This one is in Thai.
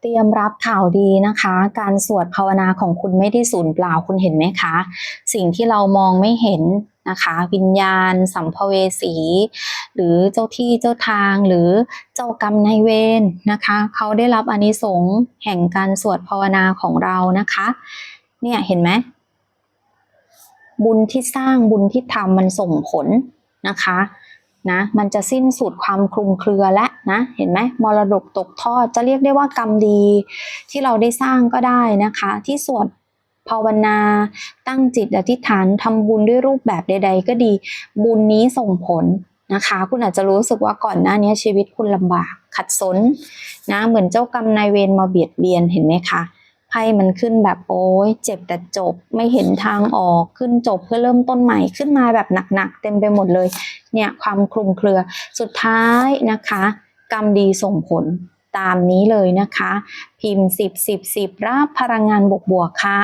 เตรียมรับข่าวดีนะคะ การสวดภาวนาของคุณไม่ได้สูญเปล่าคุณเห็นไหมคะ สิ่งที่เรามองไม่เห็นนะคะ วิญญาณ สัมภเวสี หรือเจ้าที่เจ้าทางหรือเจ้ากรรมนายเวรนะคะ เขาได้รับอนิสงส์แห่งการสวดภาวนาของเรานะคะ เนี่ยเห็นไหมบุญที่สร้างบุญที่ทำมันส่งผลนะคะ นะมันจะสิ้นสุดความคลุมเครือและนะเห็นไหมมรดกตกทอดจะเรียกได้ว่ากรรมดี ที่เราได้สร้างก็ได้นะคะ ที่สวดภาวนา ตั้งจิตอธิษฐานทำบุญด้วยรูปแบบใด ๆ ก็ดี บุญนี้ส่งผลนะคะ คุณอาจจะรู้สึกว่าก่อนหน้านี้ชีวิตคุณลำบากขัดสนนะเหมือนเจ้ากรรมนายเวรมาเบียดเบียนเห็นไหมคะ ไพ่มันขึ้นแบบโอ้ยเจ็บแต่จบไม่เห็นทางออกขึ้นจบเพื่อเริ่มต้นใหม่ขึ้นมาแบบหนักๆเต็มไปหมดเลย เนี่ยความคลุมเครือสุดท้ายนะคะ กรรมดีส่งผลตามนี้เลยนะคะ พิมพ์ 10 10 10 รับพลังงานบวกๆค่ะ